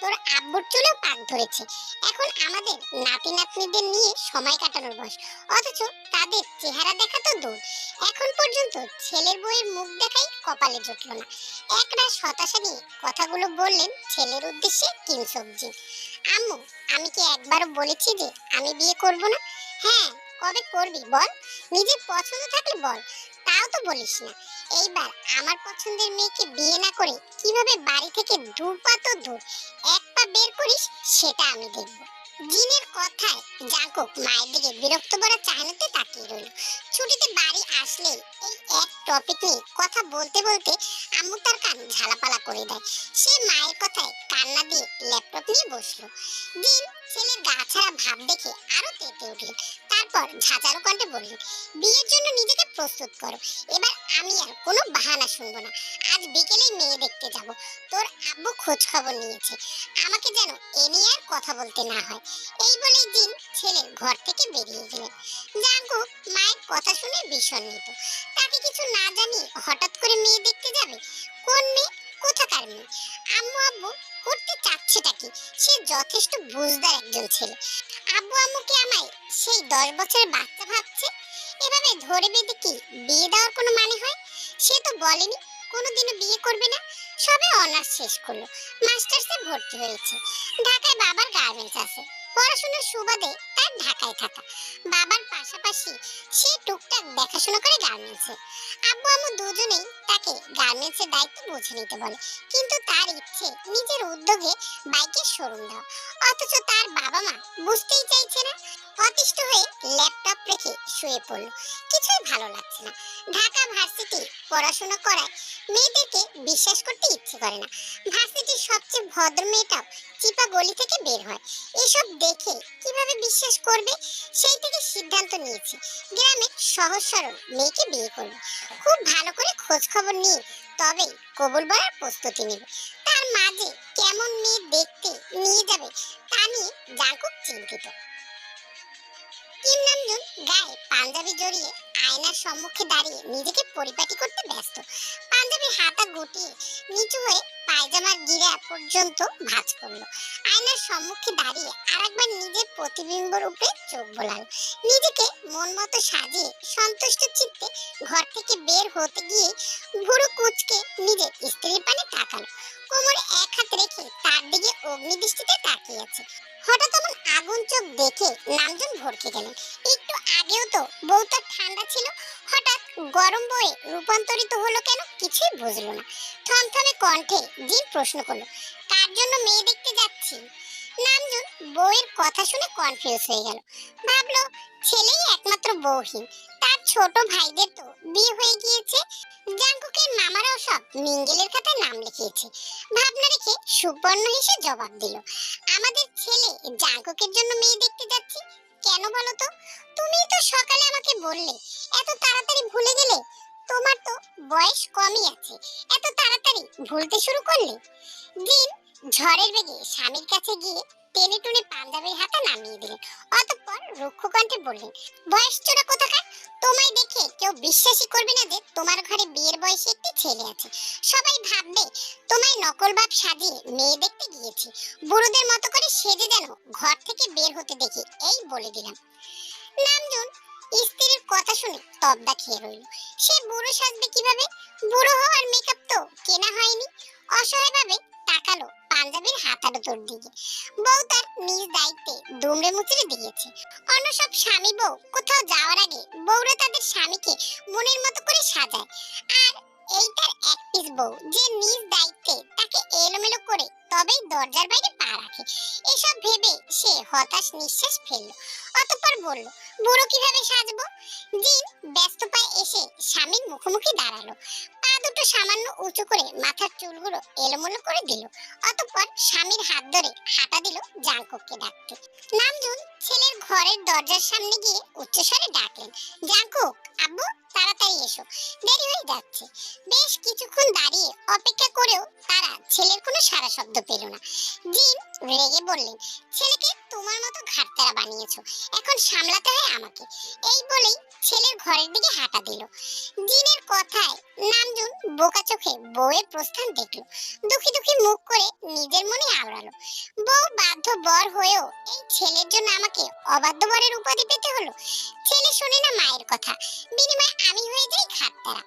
তোর আব্বুর চুলেও পাক ধরেছে। এখন আমাদের নাতি নাতনিদের নিয়ে সময় কাটানোর বয়স। অথচ তাদের চেহারা দেখা তো দূর। এখন পর্যন্ত ছেলের বইয়ের মুখ দেখাই কপালে জুটলো না। একরাশ হতাশা নিয়ে কথাগুলো বললেন ছেলের উদ্দেশ্যে কিম সবজি। আম্মু, আমি কি একবারও বলেছি যে আমি বিয়ে করব না? হ্যাঁ কবে করবি বল? নিজের পছন্দ থাকলে বল। তাও তো বলিস না। এইবার আমার পছন্দের মেয়েকে বিয়ে না করে কীভাবে বাড়ি থেকে দু পা তো দূর, এক পা বের করিস সেটা আমি দেখব। জিনের কথায় জাঙ্কুক মায়ের দিকে বিরক্ত ভরা চাহনিতে তাকিয়ে রইল। ছুটিতে বাড়ি আসলেই এই এক টপিক নিয়ে কথা বলতে বলতে আম্মু তার কান ঝালাপালা করে দেয়। সে মায়ের কথায় কান্না দিয়ে ল্যাপটপ নিয়ে বসল। দিন ছেলের গা ছাড়া ভাব দেখে আরও তেতে উঠলেন। তারপর ঝাঁঝারো কণ্ঠে বললেন বিয়ের জন্য নিজেকে প্রস্তুত করো। এবার আমি আর কোনো বাহানা শুনব না। আজ বিকেলেই মেয়ে দেখতে যাব। তোর আব্বু খোঁজ খবর নিয়েছে। আমাকে যেন এ নিয়ে আর কথা বলতে না হয়। এই বলেই দিন ছেলে ঘর থেকে বেরিয়ে গেলেন জাঙ্কুক মায়ের কথা শুনে বিষণ্ণিত তাকে কিছু না জানিয়ে হঠাৎ করে মেয়ে দেখতে যাবে? কোন মেয়ে? কোথাকার মেয়ে? আম্মু আব্বু করতে চাচ্ছেটা কি? সে যথেষ্ট বুঝদার একজন ছেলে। আব্বু আম্মুকে আমায় সেই দশ বছরের বাচ্চা ভাবছে? এভাবে ধরে বেঁধে কি বিয়ে দেওয়ার কোনো মানে হয়? সে তো বলেনি, কোনোদিনও বিয়ে করবে না। সবে অনার্স শেষ করল। মাস্টার্সে ভর্তি হয়েছে। ঢাকায় বাবার গার্মেন্টস আছে। পড়াশোনার সুবাদে তার ঢাকায় থাকা। বাবার পাশাপাশি সে টুকটাক দেখাশোনা করে গার্মেন্টসে। আব্বু আম্মু দুজনেই তাকে গার্মেন্টসের দায়িত্ব বুঝে নিতে বলে। কিন্তু তার ইচ্ছে নিজের উদ্যোগে বাইকের শোরুম দেওয়া। অথচ তার বাবা মা বুঝতেই চাইছে না। অতিষ্ঠ হয়ে ল্যাপটপ রেখে শুয়ে পড়ল। কিছুই ভালো লাগছে না। ঢাকা ভার্সিটি পড়াশোনা করায় মেয়েদেরকে বিশ্বাস করতে ইচ্ছে করে না। ভার্সিটির সবচেয়ে ভদ্র মেয়েটাও চিপা গলি থেকে বের হয়। এসব দেখে কীভাবে বিশ্বাস করবে, সেই থেকে সিদ্ধান্ত নিয়েছে। গ্রামে সহজ সরল মেয়েকে বিয়ে করবে। খুব ভালো করে খোঁজ খবর নিয়ে তবেই কবুল বলার প্রস্তুতি নেবে। তার মাঝে কেমন মেয়ে দেখতে নিয়ে যাবে তা নিয়ে জাঙ্কুক চিন্তিত। কিম নামজুন গায়ে পাঞ্জাবি জড়িয়ে আয়নার সম্মুখে দাঁড়িয়ে নিজেকে পরিপাটি করতে ব্যস্ত। পাঞ্জাবির হাতা গুটিয়ে নিচু হয়ে পায়জামার গিরা পর্যন্ত ভাঁজ করল। আয়নার সম্মুখে দাঁড়িয়ে আরেকবার নিজের প্রতিবিম্বর উপরে চোখ বোলালো। নিজেকে মন মতো সাজিয়ে সন্তুষ্ট চিত্তে ঘর থেকে বের হতে গিয়ে ভুরু কুচকে নিজের স্ত্রীর পানে তাকালো। কোমরে এক হাত রেখে তার দিকে অগ্নিদৃষ্টিতে তাকিয়ে আছে। হঠাৎ এমন আগুন চোখ দেখে নামজন ভরকে গেলেন। একটু আগেও তো বউটা ঠান্ডা ছিল, হঠাৎ গরম বয়ে রূপান্তরিত হলো কেন কিছুই বুঝলো না। থমথমে কণ্ঠে জিন প্রশ্ন করল, কার জন্য মেয়ে দেখতে যাচ্ছি? নামজুন বউয়ের কথা শুনে কনফিউজ হয়ে গেল। ভাবলো, ছেলেই একমাত্র বউহীন, তার ছোট ভাইদের তো বিয়ে হয়ে গিয়েছে। জাঙ্কুকের মামারাও সব মিঙ্গেলের খাতায় নাম লিখিয়েছে। ভাবনা রেখে সুবর্ণ হেসে জবাব দিল, আমাদের ছেলে জাঙ্কুকের জন্য মেয়ে দেখতে যাচ্ছি কেন বলো তো? তুমি তো সকালে আমাকে বললে, এত তাড়াতাড়ি ভুলে গেলে তোমার তো বয়স কমই আছে। এত তাড়াতাড়ি ভুলতে শুরু করলে? দিন ঝড়ের বেগে স্বামীর কাছে গিয়ে টেনে টুনে পাঞ্জাবির হাতা নামিয়ে দিলেন। অতঃপর বললেন, বয়স চোরা কোথাকার? তোমায় দেখে কেউ বিশ্বাসই করবে না যে তোমার ঘরে বিয়ের বয়সে একটি ছেলে আছে। সবাই ভাববে, তোমায় নকল বাপ সাজিয়ে মেয়ে দেখতে গিয়েছি। বুড়োদের মতো করে সেজে যেন ঘর থেকে বের হতে দেখি, এই বলে দিলাম। নামজন স্ত্রীর কথা শুনে তবদা খেয়ে রইল। সে বুড়ো সাজবে কীভাবে? বুড়ো হওয়ার মেকআপ তো কেনা হয়নি। অসহায়ভাবে তাকালো পাঞ্জাবির হাতার তোর দিকে। বউ তার নিজ দায়িত্বে দুমড়ে মুচড়ে দিয়েছে। অন্য সব স্বামী বউ কোথাও যাওয়ার আগে বউরা তাদের স্বামীকে মনের মতো করে সাজায়। আর এইটার এক পিস বউ যে নিজ দায়িত্বে তাকে এলোমেলো করে তবেই দরজার বাইরে পা রাখে। এসব ভেবে সে হতাশ নিঃশ্বাস ফেলল। অতঃপর বলল, বুড়ো কীভাবে সাজবো? জিন ব্যস্ত পায়ে এসে স্বামীর মুখোমুখি দাঁড়াল। পা দুটো সামান্য উঁচু করে মাথার চুলগুলো এলোমেলো করে দিল। অতঃপর স্বামীর হাত ধরে হাঁটা দিল জাঙ্কুককে ডাকতে। নামজুন ছেলের ঘরের দরজার সামনে গিয়ে উচ্চস্বরে ডাকলেন, জাঙ্কুক, আব্বু তাড়াতাড়ি এসো। দেরি হয়ে যাচ্ছে। বেশ কিছুক্ষণ দাঁড়িয়ে অপেক্ষা করেও তারা ছেলের কোনো সারা শব্দ পেল না। জিন রেগে বললেন, ছেলেকে তোমার মতো ঘাটতারা বানিয়েছো। এখন সামলাতে হয় আমাকে। এই বলেই ছেলের ঘরের দিকে হাঁটা দিল। জিনের কথায় নামজুন বোকা চোখে বউয়ের প্রস্থান দেখল। দুঃখী দুঃখী মুখ করে নিজের মনে আওড়ালো। বউ বাধ্য বর হয়েও এই ছেলের জন্য আমাকে অবাধ্য বরের উপাধি পেতে হলো? ছেলে শোনে না মায়ের কথা। বিনিময়ে আমি হয়ে যাই ঘাটতারা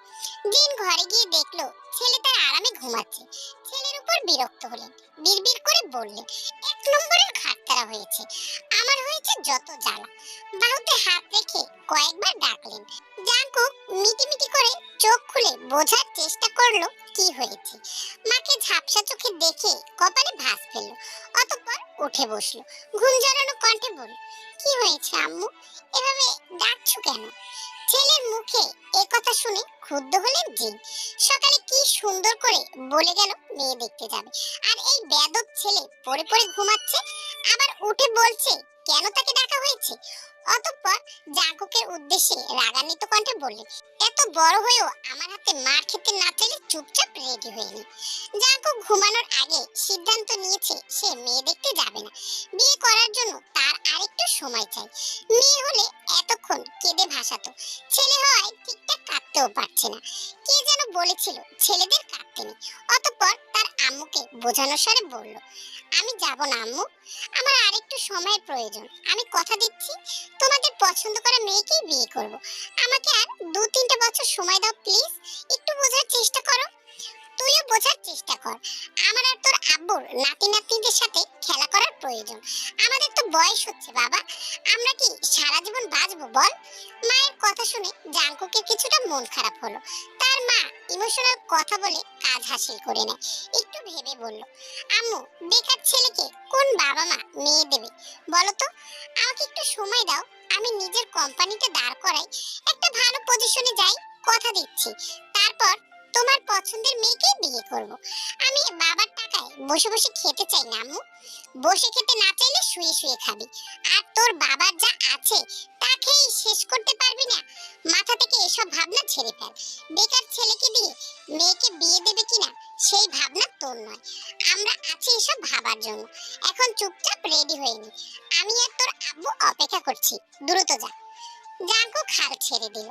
জিন ঘরে গিয়ে দেখল ছেলে তার আরামে ঘুমাচ্ছে। ছেলের উপর বিরক্ত হলেন, বিড়বিড় করে বললেন, এক নম্বরের ঘাটতারা হয়েছে। আমার হয়েছে যত জ্বালা। বাহুতে হাত রেখে কয়েকবার ডাকলেন। জাঙ্কুক মিটিমিটি করে চোখ খুলে বোঝার চেষ্টা করল কি হয়েছে। মাকে ঝাপসা চোখে দেখে কপালে ভাঁজ ফেলল, অতঃপর উঠে বসল। ঘুম জড়ানো কণ্ঠে বলল, কি হয়েছে আম্মু? এভাবে ডাকছো কেন? ছেলের মুখে এ কথা শুনে ক্ষুব্ধ হলেন জিন। সকালে কি সুন্দর করে বলে গেল মেয়ে দেখতে যাবে। আর এই বেদক ছেলে পরে পরে ঘুমাচ্ছে, আবার উঠে বলছে কেন তাকে ডাকা হয়েছে? অতঃপর জাঙ্কুকের উদ্দেশ্যে রাগান্বিত কণ্ঠে বললেন এত বড় হয়েও আমার হাতে মার খেতে না চাইলে চুপচাপ রেডি হয়ে নি। জাঙ্কুক ঘুমানোর আগে সিদ্ধান্ত নিয়েছে সে মেয়ে দেখতে যাবে না। বিয়ে করার জন্য তার আরেকটু সময় চাই। মেয়ে হলে এতক্ষণ কেঁদে ভাসাতো। ছেলে হওয়ায় ঠিকঠাক কাঁদতেও পারছে না। কে যেন বলেছিল, ছেলেদের কাঁদতে নেই। অতঃপর তার আম্মুকে বোঝানোর সারে বলল আমি যাব না, আম্মু। আমার আরেকটু সময়ের প্রয়োজন। আমি কথা দিচ্ছি, তোমাদের পছন্দ করা মেয়েকেই বিয়ে করব। আমাকে আর দু তিনটে বছর সময় দাও, প্লিজ। একটু বোঝার চেষ্টা করো। তুইও বোঝার চেষ্টা কর। আমার আর তোর আব্বুর নাতি নাতনিদের সাথে খেলা করার প্রয়োজন। আমাদের তো বয়স হচ্ছে, বাবা। আমরা কি সারা জীবন বাঁচবো, বল? মায়ের কথা শুনে জাঙ্কুকের কিছুটা মন খারাপ হলো। তার মা ইমোশনাল কথা বলে কাজ হাসিল করে নেয়। একটু ভেবে বলল, আম্মু, বেকার ছেলেকে কোন বাবা মা মেয়ে দেবে? বলো তো, আমাকে একটু সময় দাও। আমি নিজের কোম্পানিতে দাঁড় করাই। একটা ভালো পজিশনে যাই, কথা দিচ্ছি। তারপর তোমার পছন্দের মেয়েকেই বিয়ে করব। আমি বাবার টাকায় বসে বসে খেতে চাই না, আম্মু। বসে খেতে না চাইলে শুয়ে শুয়ে খাবি। আর তোর বাবার যা আছে, তা খেয়েই শেষ করতে পারবি না। মাথা থেকে এসব ভাবনা ছেড়ে ফেল। বেকার ছেলেকে দিয়ে মেয়েকে বিয়ে দেবে কিনা, সেই ভাবনা তোর নয়। আমরা আছি এসব ভাবার জন্য। এখন চুপচাপ রেডি হয়ে নি। আমি আর তোর আব্বু অপেক্ষা করছি। দ্রুত যা। জাঙ্কু খাল ছেড়ে দিল।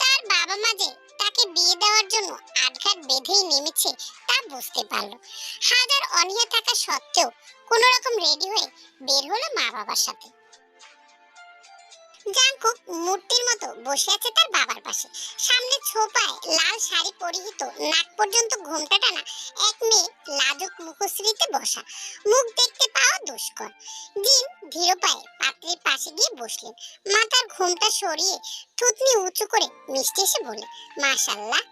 তার বাবা মা যে তাকে বিয়ে দেওয়ার জন্য আটঘাট বেঁধেই নেমেছে তা বুঝতে পারল। হাজার অনিয়া থাকা সত্ত্বেও কোনো রকম রেডি হয়ে বের হলো মা বাবার সাথে। জাঙ্কুক মূর্তির মতো বসে আছে তার বাবার পাশে। সামনে ছোপায় লাল শাড়ি পরিহিত, নাক পর্যন্ত ঘোমটা টানা এক মেয়ে লাজুক মুখশ্রীতে বসা। মুখ দেখতে পাওয়া দুষ্কর। দিন ধীর পায়ে পাত্রের পাশে গিয়ে বসলেন। মাথার ঘোমটা সরিয়ে থুতনি উঁচু করে মিষ্টি এসে বলে মাশাল্লাহ।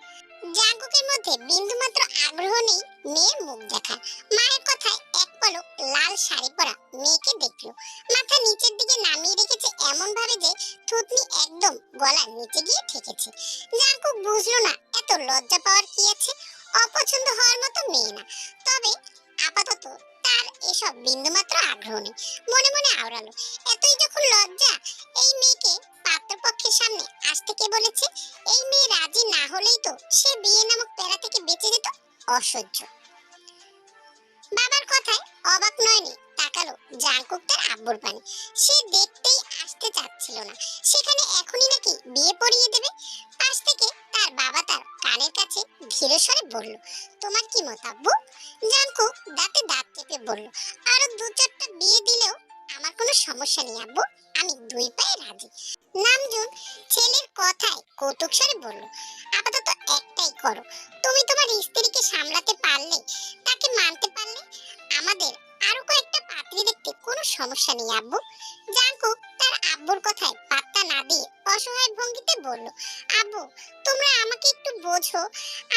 জাঙ্কুকের মধ্যে বিন্দুমাত্র আগ্রহ নেই, মেয়ের মুখ দেখা মায়ের কথায় এক পলক লাল শাড়ি পরা মেয়েকে দেখল। মাথা নিচের দিকে নামিয়ে রেখেছে এমন ভাবে যে থুতনি একদম গলার নিচে গিয়ে ঠেকেছে। জাঙ্কুক বুঝলো না এত লজ্জা পাওয়ার কি আছে? অপছন্দ হওয়ার মতো মেয়ে না। তবে আপাতত তার এসব বিন্দুমাত্র আগ্রহ নেই। মনে মনে আওড়ালো। এতই যখন লজ্জা, এই মেয়েকে পাত্রপক্ষের সামনে আসতে কে বলেছে, এই মেয়ে রাজি না হলেই তো সে বিয়ে নামক প্যারা থেকে বেঁচে যেত অসহ্য। বাবার কথায় অবাক নয়নি তাকালো জাঙ্কুক তার আব্বুর পানে। সে দেখতেই আসতে চাচ্ছিল না। সেখানে এখনই নাকি বিয়ে পড়িয়ে দেবে। পাশ থেকে তার বাবা তার কানের কাছে ধীরে স্বরে বলল, তোমার কি মত আব্বু? জাঙ্কুক দাঁতে দাঁত চেপে বলল, আরও দু চারটা বিয়ে দিলেও আমার কোনো সমস্যা নেই আব্বু। আমি দুই পায়ে রাজি। নামজুন ছেলের কথায় কৌতুক স্বরে বলল, আপাতত একটাই করো। তুমি তোমার স্ত্রীকে সামলাতে পারলে, তাকে মানতে পারলে আমাদের আরও কয়েকটা পাত্রী দেখতে কোনো সমস্যা নেই, আব্বু। জাঙ্কুক তার আব্বুর কথায় পাত্তা না দিয়ে অসহায় ভঙ্গিতে বলল, আব্বু, তোমরা আমাকে একটু বোঝো।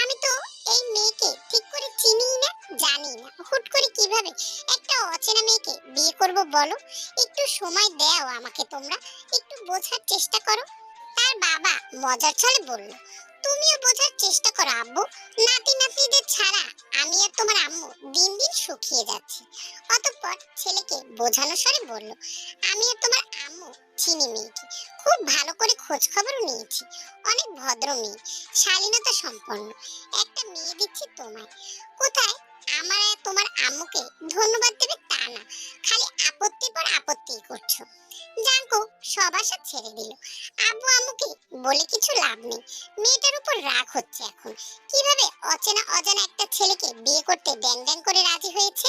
আমি তো এই মেয়েকে ঠিক করে চিনি না জানি না। হুট করে কীভাবে একটা অচেনা মেয়েকে বিয়ে করব বলো? একটু সময় দাও আমাকে তোমরা। একটু বোঝার চেষ্টা করো। তার বাবা মজার ছলে বলল তুমিও বোঝার চেষ্টা করো, আব্বু। নাতি নাতিদের ছাড়া আমি আর তোমার আম্মু দিন দিন শুকিয়ে যাচ্ছি। অতঃপর ছেলেকে বোঝানো স্বরে বলল, আমি আর তোমার আম্মু চিনি মেয়েকে খুব ভালো করে খোঁজ খবরও নিয়েছি। অনেক ভদ্র মেয়ে, শালীনতা সম্পন্ন। একটা মেয়ে দিচ্ছি তোমায়। কোথায়? আমার তোমার আম্মুকে ধন্যবাদ দেবে তা না। খালি আপত্তির পর আপত্তি করছ। জাঙ্কু সব আশা ছেড়ে দিল। আব্বু আম্মুকে বলে কিছু লাভ নেই। মেয়েটার উপর রাগ হচ্ছে এখন। কীভাবে অচেনা অজানা একটা ছেলেকে বিয়ে করতে ড্যাং ড্যাং করে রাজি হয়েছে?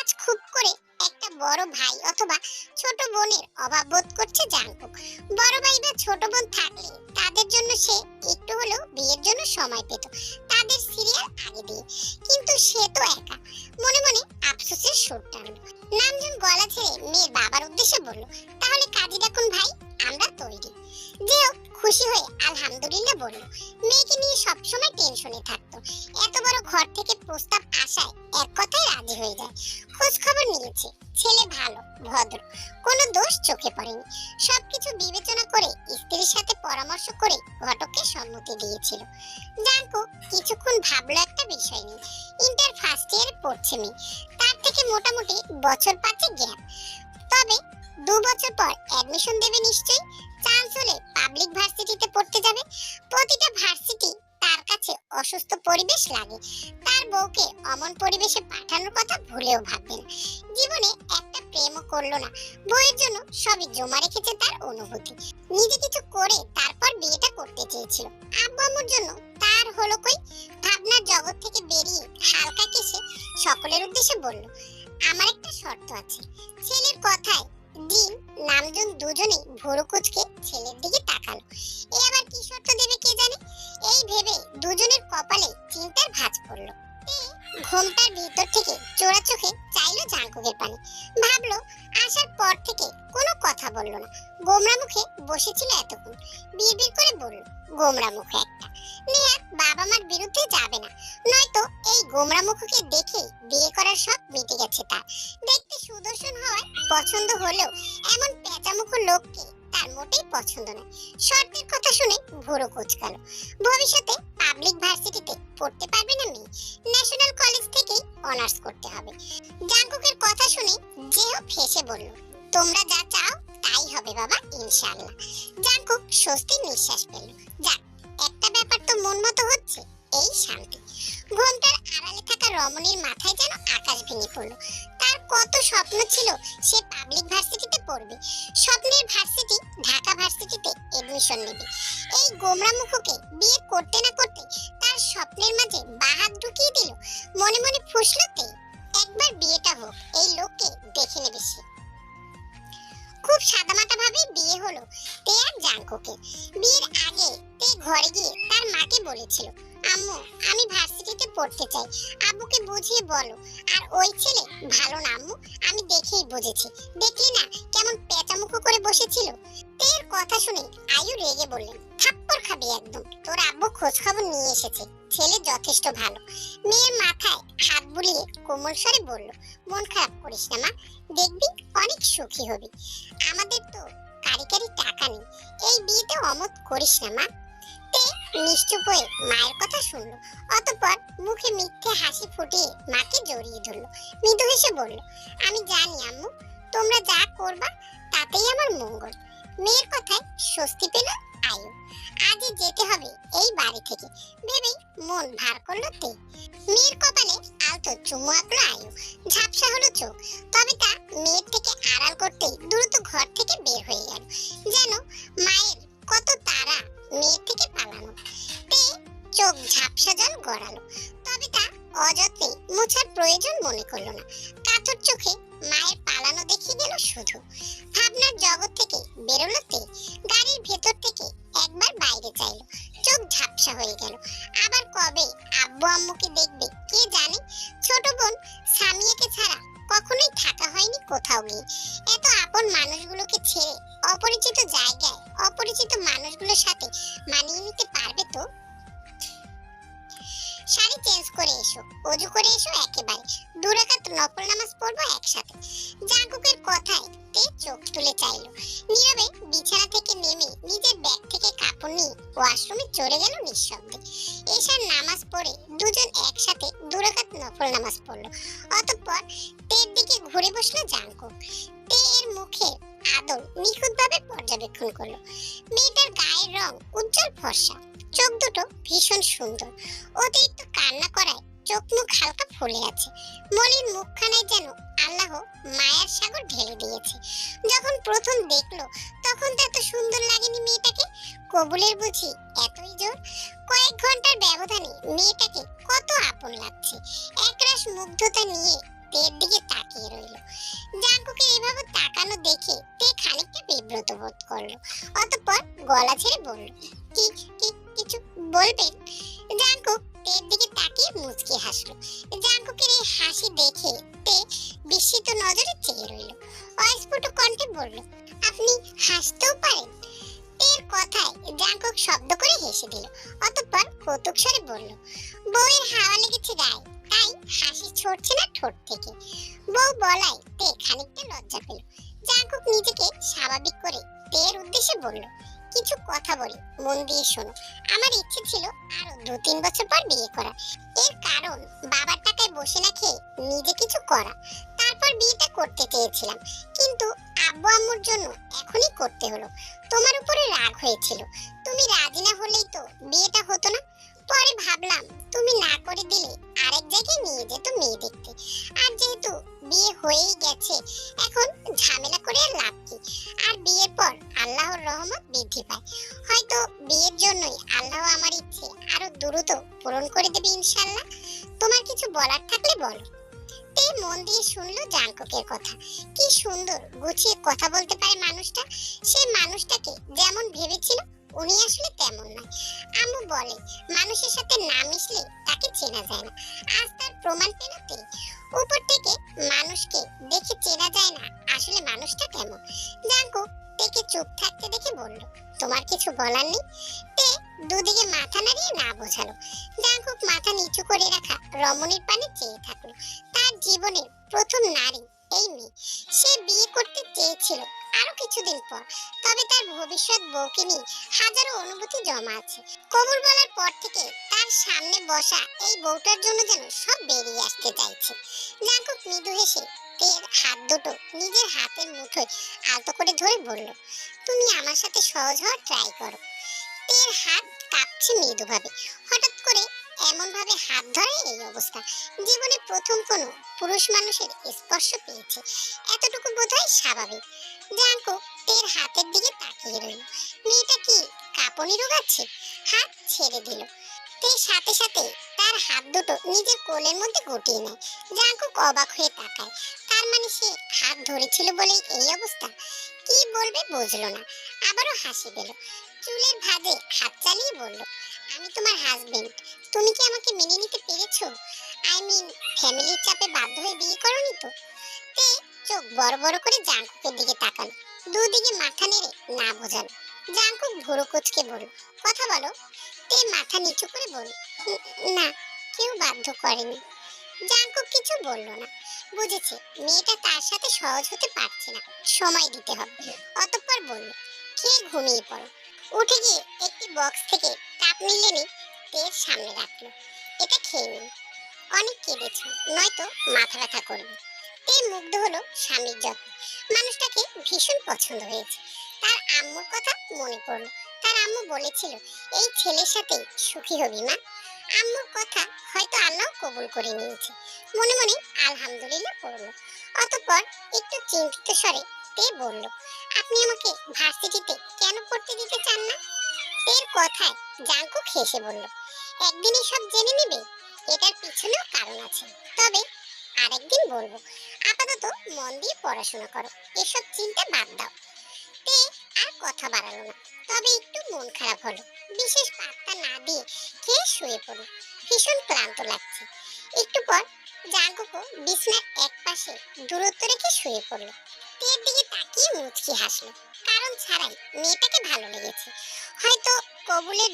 আজ খুব করে একটা বড় ভাই অথবা ছোট বোনের অভাব বোধ করছে জাঙ্কুক বড় ভাই বা ছোট বোন থাকলে তাদের জন্য সে একটু হলেও বিয়ের জন্য সময় পেত। তাদের সিরিয়াল আগে দিয়ে কিন্তু সে তো একা। মনে মনে আফসোসের সুর টানল। নামজন গলা ছেড়ে মেয়ের বাবার উদ্দেশ্যে বলল, তাহলে কাজী ডাকুন ভাই? আমরা তৈরি। যে খুশি হয়ে আলহামদুলিল্লাহ বলল, মেয়েকে নিয়ে সবসময় টেনশনে থাকতো। এত বড় ঘর থেকে প্রস্তাব আসায় এক কথায় রাজি হয়ে যায়। খোঁজ খবর নিয়েছে, ছেলে ভালো, ভদ্র, কোনো দোষ চোখে পড়েনি। সবকিছু বিবেচনা করে স্ত্রীর সাথে পরামর্শ করে ঘটককে সম্মতি দিয়েছিল। জানকো কিছুক্ষণ ভাবলো একটা বিষয় নিয়ে। ইন্টার ফার্স্ট ইয়ারে পড়ছে মেয়ে। তার থেকে মোটামুটি বছর পাঁচে গ্যাপ। তবে দু বছর পর অ্যাডমিশন দেবে নিশ্চয়ই। চান্স হলে পাবলিক ভার্সিটিতে পড়তে যাবে। প্রতিটা ভার্সিটি তার কাছে অসুস্থ পরিবেশ লাগে। তার বউকে অমন পরিবেশে পাঠানোর কথা ভুলেও ভাববে না। জীবনে একটা প্রেমও করল না। বউয়ের জন্য সবই জমা রেখেছে তার অনুভূতি। নিজে কিছু করে তারপর বিয়েটা করতে চেয়েছিল। আব্বু আম্মুর জন্য তার হলো কই? ভাবনার জগৎ থেকে বেরিয়ে হালকা কেসে সকলের উদ্দেশ্যে বলল, আমার একটা শর্ত আছে। ছেলের কথায় দিন নামজন দুজনেই ভোরু ছেলের দিকে তাকালো। এ আবার কি শর্ত দেবে কে জানে? এই ভেবে দুজনের কপালে চিন্তার ভাঁজ পড়ল। ঘোমটার ভিতর থেকে চোরা চোখে চাইলো জাঙ্কুকের পানি। ভাবলো, আসার পর থেকে কোনো কথা বলল না। গোমরা মুখে বসেছিল এতক্ষণ। বিড়বিড় করে বলল, গোমরা মুখে একটা। নেহাত বাবা মার বিরুদ্ধে যাবে না। নয়তো এই গোমরা মুখকে দেখে বিয়ে করার সব মিটে গেছে তার। দেখতে সুদর্শন হওয়ার পছন্দ হলেও এমন পেঁচামুখ লোককে তার মোটেই পছন্দ নয়। শর্তের কথা শুনে ভোরো কুচকালো। ভবিষ্যতে পাবলিক ভার্সিটিতে পড়তে পারবে না মেয়ে। ন্যাশনাল কলেজ থেকে অনার্স করতে হবে। জাঙ্কুকের কথা শুনে যেও ফেসে বলল, তোমরা যা চাও তাই হবে বাবা, ইনশাআল্লাহ। জাঙ্কুক স্বস্তির নিঃশ্বাস পেল যাক, একটা ব্যাপার তো মন মতো হচ্ছে, এই শান্তি। ঘোমটার আড়ালে থাকা রমণীর মাথায় যেন আকাশ ভেঙে পড়ল। তার কত স্বপ্ন ছিল, সে পাবলিক ভার্সিটিতে পড়বে। স্বপ্নের ভার্সিটি ঢাকা ভার্সিটিতে এডমিশন নেবে। এই গোমরা মুখকে বিয়ে করতে না করতে তার স্বপ্নের মাঝে বাহাত ঢুকিয়ে দিল। মনে মনে ফুসলোতে একবার বিয়েটা হোক, এই লোককে দেখে নেবে সে। খুব সাদামাটা ভাবে বিয়ে হলো। তে আর জাঙ্কুকে। বিয়ের আগে তে ঘরে গিয়ে তার মাকে বলেছিল, আম্মু, আমি ভার্সিটিতে পড়তে চাই। আব্বুকে বুঝিয়ে বলো। আর ওই ছেলে ভালো না, আম্মু। আমি দেখেই বুঝেছি। দেখলি না কেমন পেঁচামুখ করে বসেছিল? তের কথা শুনে আয়ু রেগে বললেন, থাপ্পড় খাবি একদম। তোর আব্বু খোঁজ খবর নিয়ে এসেছে। ছেলে যথেষ্ট ভালো। মেয়ের মাথায় হাত বুলিয়ে কোমল স্বরে বলল, মন খারাপ করিস না মা, দেখবি অনেক সুখী হবি। আমাদের তো কারি কারি টাকা নেই। এই বিয়েতে অমত করিস না মা। তে নিশ্চুপ হয়ে মায়ের কথা শুনলো, অতঃপর মুখে মিথ্যে হাসি ফুটিয়ে মাকে জড়িয়ে ধরলো। মৃদু হেসে বলল, আমি জানি আম্মু, তোমরা যা করবা তাতেই আমার মঙ্গল। মেয়ের কথায় স্বস্তি পেল আয়ু। আজই যেতে হবে এই বাড়ি থেকে। ভেবেই মন ভার করল তে। মেয়ের কপালে আলতো চুমু আঁকলো আয়ু। ঝাপসা হলো চোখ। তবে তা মেয়ের থেকে আড়াল করতেই দ্রুত ঘর থেকে বের হয়ে গেল। যেন মায়ের কত তারা মেয়ের থেকে পালানো। তে চোখ ঝাপসা জল গড়ালো। তবে তা অযত্নে মোছার প্রয়োজন মনে করল না। কাতর চোখে মায়ের পালানো দেখে গেল শুধু। ভাবনার জগৎ থেকে বেরোলো তে। পর্যবেক্ষণ করল। মেয়েটার গায়ের রং উজ্জ্বল ফর্সা, চোখ দুটো ভীষণ সুন্দর। অতিরিক্ত কান্না করায় চোখ মুখ হালকা ফুলে আছে। মলির মুখখানায় যেন আল্লাহ মায়ার সাগর ঢেলে দিয়েছে। যখন প্রথম দেখল, তখন তো এত সুন্দর লাগেনি মেয়েটাকে। কবুলের বুঝি এতই জোর। কয়েক ঘণ্টার ব্যবধানে মেয়েটাকে কত আপন লাগছে। একরাশ মুগ্ধতা নিয়ে তের দিকে তাকিয়ে রইল। জাঙ্কুকে এভাবে তাকানো দেখে তে খানিকটা বিব্রত বোধ করল। অতঃপর গলা ছেড়ে বলল, কি কি, কিছু বলবেন? জাঙ্কুক তের দিকে তাকিয়ে মুচকি হাসলো। জাঙ্কুকের এই হাসি দেখে তে বিস্মিত নজরে চেয়ে রইল। অস্ফুট কণ্ঠে বলল, আপনি হাসতেও পারেন। তের কথায় জাঙ্কুক শব্দ করে হেসে দিল। অতঃপর কৌতুক স্বরে বলল, বউয়ের হাওয়া লেগেছে গায়ে। তাই হাসি ছড়ছে না ঠোঁট থেকে। বউ বলায় তে খানিকটা লজ্জা পেল। জাঙ্কুক নিজেকে স্বাভাবিক করে তের উদ্দেশ্যে বলল, কিছু কথা বলি, মন দিয়ে শোনো। আমার ইচ্ছে ছিল আরও দু তিন বছর পর বিয়ে করা এর কারণ, বাবার টাকায় বসে না খেয়ে নিজে কিছু করা। তারপর বিয়েটা করতে চেয়েছিলাম। কিন্তু আব্বু আম্মুর জন্য এখনই করতে হলো। তোমার উপরে রাগ হয়েছিল। তুমি রাজি না হলেই তো বিয়েটা হতো না। পরে ভাবলাম, তুমি না করে দিলে আরেক জায়গায় নিয়ে যেত মেয়ে দেখতে। আর যেহেতু বিয়ে হয়েই গেছে, এখন ঝামেলা করে আর লাভ কি? আর বিয়ের পর আল্লাহর রহমত বৃদ্ধি পায়। হয়তো বিয়ের জন্যই আল্লাহ আমার ইচ্ছে আরও দ্রুত পূরণ করে দেবে ইনশাল্লাহ তোমার কিছু বলার থাকলে বলো। তে মন দিয়ে শুনলো জাঙ্কুকের কথা। কি সুন্দর গুছিয়ে কথা বলতে পারে মানুষটা। সেই মানুষটাকে যেমন ভেবেছিল উনি আসলে তেমন নয়। আম্মু বলে, মানুষের সাথে না মিশলে তাকে চেনা যায় না। আজ তার প্রমাণ পেল তে উপর থেকে মানুষকে দেখে চেনা যায় না আসলে মানুষটা কেমন। জাঙ্কু তেকে চুপ থাকতে দেখে বলল, তোমার কিছু বলার নেই? তে দুদিকে মাথা নাড়িয়ে না বোঝালো। জাঙ্কুক মাথা নিচু করে রাখা রমণীর পানে চেয়ে থাকল। তার জীবনের প্রথম নারী এই সে বিয়ে করতে চেয়েছিল আরও কিছুদিন পর, তবে তার ভবিষ্যৎ বউকে নিয়ে হাজারো অনুভূতি জমা আছে। কবুল বলার পর থেকে তার সামনে বসা এই বউটার জন্য যেন সব বেরিয়ে আসতে চাইছে। জাঙ্কুক মৃদু হেসে তের হাত দুটো নিজের হাতের মুঠোয় আলতো করে ধরে বলল, তুমি আমার সাথে সহজ হওয়ার ট্রাই করো। তের হাত কাঁপছে মৃদুভাবে। হঠাৎ করে এমন ভাবে হাত ধরে এই অবস্থা। জীবনে প্রথম কোনো পুরুষ মানুষের স্পর্শ পেয়েছে। এতটুকু বোধহয় স্বাভাবিক। জাঙ্কু তের হাতের দিকে তাকিয়ে রইল। মেয়েটা কি কাঁপনি রোগাচ্ছে? হাত ছেড়ে দিল। তে সাথে সাথে তার হাত দুটো নিজের কোলের মধ্যে গুটিয়ে নেয়। জাঙ্কুক অবাক হয়ে তাকায়। তার মানে সে হাত ধরেছিল বলেই এই অবস্থা? কি বলবে বুঝলো না। আবারও হাসি দিল চুলের ভাঁজে হাত চালিয়ে বলল, আমি তোমার হাজবেন্ড তুমি কি আমাকে মেনে নিতে পেরেছ? আই মিন ফ্যামিলির চাপে বাধ্য হয়ে বিয়ে করনি তো? তে, চোখ বড় বড় করে জাঙ্কুকের দিকে তাকালো। দুদিকে মাথা নেড়ে না বোঝালো। জাঙ্কুক ভুরু কুচকে বলল, কথা বলো। তে মাথা নিচু করে বলল না, কেউ বাধ্য করেনি। জাঙ্কুক কিছু বলল না। বুঝেছে, মেয়েটা তার সাথে সহজ হতে পারছে না। সময় দিতে হবে। অতঃপর বলল কে ঘুমিয়ে পড়ো। উঠে গিয়ে একটি বক্স থেকে কাপ নিলে তের সামনে রাখল। এটা খেয়ে নিন। অনেক কেঁদেছ, নয়তো মাথা ব্যথা করবে। তে মুগ্ধ হলো স্বামীর যত্ন। মানুষটাকে ভীষণ পছন্দ হয়েছে। তার আম্মুর কথা মনে পড়ল। তার আম্মু বলেছিল, এই ছেলের সাথে সুখী হবি মা। আম্মুর কথা হয়তো আল্লাহ কবুল করে নিয়েছে। মনে মনে আলহামদুলিল্লাহ পড়ল অতঃপর একটু চিন্তিত স্বরে তে বলল, আপনি আমাকে ভার্সিটিতে কেন পড়তে দিতে চান না? তের কথায় জাঙ্কু হেসে বলল একদিনই সব জেনে নেবে? এটার পিছনেও কারণ আছে। তবে আরেকদিন বলব, আপাতত মন দিয়ে পড়াশোনা করো, এসব চিন্তা বাদ দাও তে আর কথা বাড়ালো না। তবে একটু মন খারাপ হলো। বিশেষ পাত্তা না দিয়ে খেয়ে শুয়ে পড়ল। ভীষণ ক্লান্ত লাগছে। একটু পর জাঙ্কুকো বিছনার এক পাশে দূরত্ব রেখে শুয়ে পড়ল। তের দিকে তাকিয়ে মুচকি হাসলো? কারণ ছাড়াই মেয়েটাকে ভালো লেগেছে। হয়তো কবুলের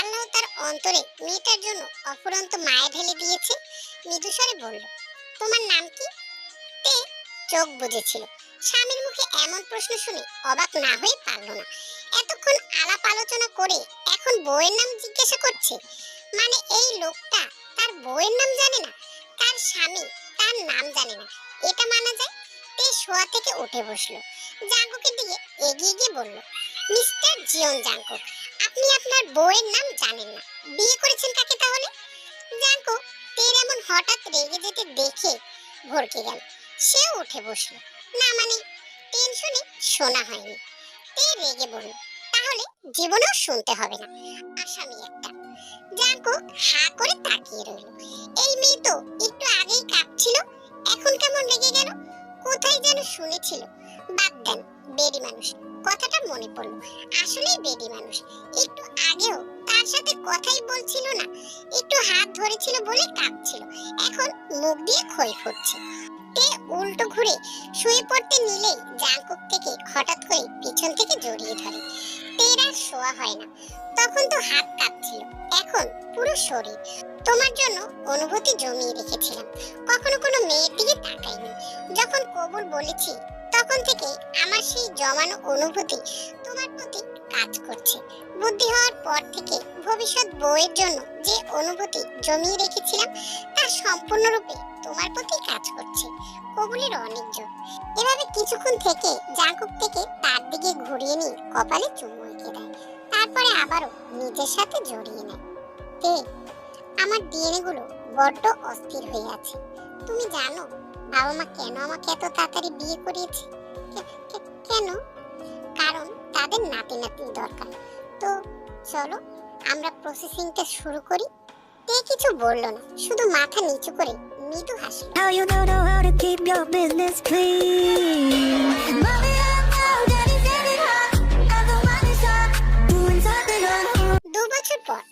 আল্লাহ তার অন্তরে মেয়েটার জন্য অফুরন্ত মায়া ঢেলে দিয়েছে, মৃদুস্বরে বলল, তোমার নাম কি? তে চোখ বুঝেছিল স্বামীর মুখে এমন প্রশ্ন শুনে অবাক না হয়ে পারল না। এতক্ষণ আলাপ আলোচনা করে এখন বউয়ের নাম জিজ্ঞাসা করছে। মানে এই লোকটা তার বউয়ের নাম জানে না? তার স্বামী তার নাম জানে না। এটা মানা যায়? তে শোয়া থেকে উঠে বসল। জাঙ্কুকের দিকে এগিয়ে গিয়ে বলল, মিস্টার জিয়ন জাঙ্কুক, আপনি আপনার বউয়ের নাম জানেন না। বিয়ে করেছেন কাকে তাহলে? জাঙ্কুক তের এমন হঠাৎ রেগে যেতে দেখে ভরকে গেল। সেও উঠে বসল। না মানে টেনশনে শোনা হয়নি। তে রেগে বলল, তাহলে জীবনেও শুনতে হবে না। আসামি একটা। জাঙ্কুক হা করে তাকিয়ে রইল। এই মেয়ে তো একটু আগেই কাঁপছিল, এখন কেমন রেগে যেন শুনেছিল। বাদ দেন বেডি মানুষ। কথাটা মনে পড়ল। আসলেই বেডি মানুষ। একটু আগেও তার সাথে কথাই বলছিল না। একটু হাত ধরেছিল বলে কাঁপছিল এখন মুখ দিয়ে ক্ষয় ফুটছে। তে উল্টো ঘুরে শুয়ে পড়তে নিলেই জাঙ্কুক থেকে হঠাৎ করে পিছন থেকে জড়িয়ে ধরে। তের আর শোয়া হয় না। তখন তো হাত কাঁপছিল। এখন পুরো শরীর। তোমার জন্য অনুভূতি জমিয়ে রেখেছিলাম। কখনো কোনো মেয়ের দিকে তাকাইনি। যখন কবুল বলেছি, তখন থেকে আমার সেই জমানো অনুভূতি তোমার প্রতি কাজ করছে। বুদ্ধি হওয়ার পর থেকে ভবিষ্যৎ বউয়ের জন্য যে অনুভূতি জমিয়ে রেখেছিলাম, তা সম্পূর্ণরূপে তোমার প্রতি কাজ করছে। কবুলের অনেক জোর। এভাবে কিছুক্ষণ থেকে জাঙ্কুক থেকে তার দিকে ঘুরিয়ে নিয়ে কপালে চুমু এঁকে দেয়। তারপরে আবারও নিজের সাথে জড়িয়ে নেয়। তে, আমার ডিএনএ গুলো বড্ড অস্থির হয়ে আছে। তুমি জানো বাবা মা কেন আমাকে এত তাড়াতাড়ি বিয়ে করিয়েছে? কেন? কারণ তাদের নাতি নাতনি দরকার। তো চলো আমরা প্রসেসিংটা শুরু করি। তে কিছু বলল না শুধু মাথা নিচু করে মৃদু হাসলো Now you don't know how to keep your business clean. Mommy, I know daddy said hot. I'm the one who's hot. Doing something on দু বছর পর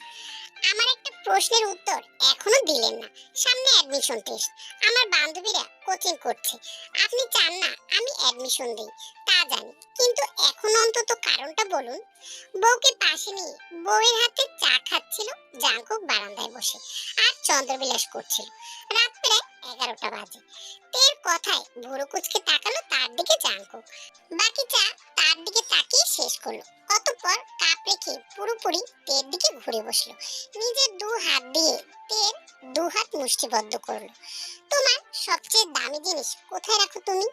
আমার একটা প্রশ্নের উত্তর এখনও দিলেন না। সামনে অ্যাডমিশন টেস্ট আমার বান্ধবীরা কোচিং করছে। আপনি চান না আমি অ্যাডমিশন দিই। জানি। কিন্তু এখন অন্তত কারণটা বলুন। বউকে পাশে নিয়ে বউয়ের হাতে চা খাচ্ছিল জাঙ্কুক বারান্দায় বসে আর চন্দ্রবিলাস করছিল। রাত প্রায় এগারোটা বাজে। তের কথায় ভুরু কুচকে তাকালো তার দিকে জাঙ্কুক বাকি চা তার দিকে তাকিয়ে শেষ করল। অতঃপর কাপ রেখে পুরোপুরি তের দিকে ঘুরে বসল। নিজের দু হাত দিয়ে তের দু হাত মুষ্টিবদ্ধ করল। তোমার সবচেয়ে দামি জিনিস কোথায় রাখো তুমি?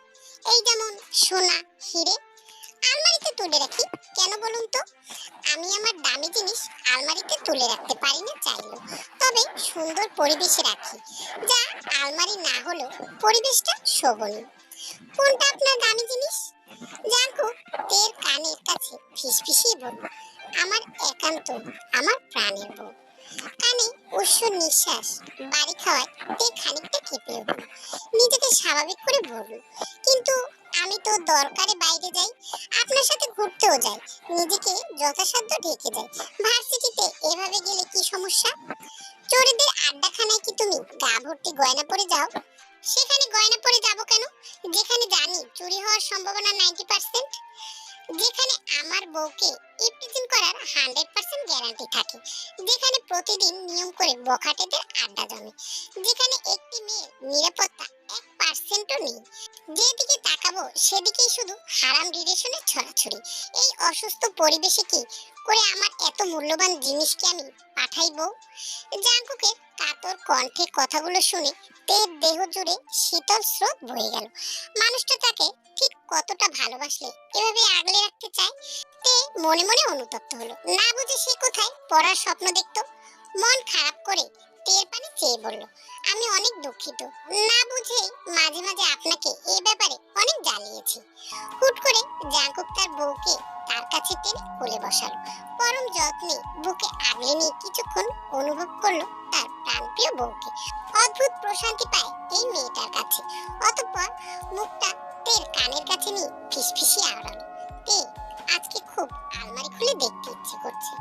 এই যেমন সোনা, হিরে, আলমারিতে তুলে রাখি। কেন বলুন তো? আমি আমার দামি জিনিস আলমারিতে তুলে রাখতে পারি না চাইলেও। তবে সুন্দর পরিবেশে রাখি, যা আলমারি না হলেও পরিবেশটা শোভনীয়। কোনটা আপনার দামি জিনিস? জাঙ্কু তের কানের কাছে ফিসফিসিয়ে বলল, আমার একান্ত, আমার প্রাণের বউ। কানে উষ্ণ নিঃশ্বাস, বাড়ি খাওয়ায় খানিকটা কেঁপে উঠল নিজেকে স্বাভাবিক করে বলল কিন্তু আমি তো দরকারে বাইরে যাই, আপনার সাথে ঘুরতেও যাই, নিজেকে যথাসাধ্য ঢেকে যাই। ভার্সিটিতে এভাবে গেলে কি সমস্যা? চোরেদের আড্ডাখানায় কি তুমি গা ভর্তি গয়না পরে যাও? সেখানে গয়না পরে যাব কেন? যেখানে জানি চুরি হওয়ার সম্ভাবনা নাইনটি পার্সেন্ট যেখানে আমার বউকে ইপটিজিং করার হান্ড্রেড পার্সেন্ট গ্যারান্টি থাকে, যেখানে প্রতিদিন নিয়ম করে বখাটেদের আড্ডা জমে, যেখানে একটি মেয়ের নিরাপত্তা এক পার্সেন্টও নেই। যেদিকে তাকাবো, সেদিকেই শুধু হারাম রিলেশনের ছড়াছড়ি। এই অসুস্থ পরিবেশে কি করে আমার এত মূল্যবান জিনিসকে আমি জাঙ্কুকের কাতর কণ্ঠে কথাগুলো শুনে তের দেহ জুড়ে শীতল স্রোত বয়ে গেল। মানুষটা তাকে ঠিক কতটা ভালোবাসলে, এভাবে আগলে রাখতে চায়? তে মনে মনে অনুতপ্ত হলো। না বুঝে সে কোথায় পড়ার স্বপ্ন দেখতো? মন খারাপ করে তের পানে চেয়ে বলল আমি অনেক দুঃখিত। না বুঝেই মাঝে মাঝে আপনাকে এ ব্যাপারে অনেক জ্বালিয়েছি হুট করে জাঙ্কুক তার বউকে তার কাছে টেনে কোলে বসালো। পরম যত্নে বুকে আগলে নিয়ে কিছুক্ষণ অনুভব করল তার প্রাণপ্রিয় বউকে। অদ্ভুত প্রশান্তি পায় এই মেয়েটার কাছে। অতঃপর মুখটা তের কানের কাছে নিয়ে ফিসফিসিয়ে আওড়ালো। তে আজকে খুব আলমারি খুলে দেখতে ইচ্ছে করছে।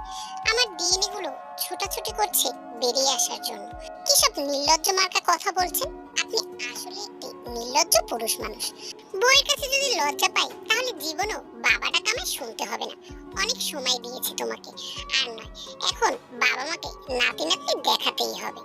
আমার ডিএনএ গুলো ছোটাছুটি করছে বেরিয়ে আসার জন্য। কি সব নির্লজ্জ মার্কা কথা বলছেন? আপনি আসলে একটি নির্লজ্জ পুরুষ মানুষ। বইয়ের কাছে যদি লজ্জা পাই, তাহলে জীবনও বাবাটা কামে শুনতে হবে না। অনেক সময় দিয়েছি তোমাকে। আর নয়, এখন বাবা মাকে নাতি নাতনি দেখাতেই হবে।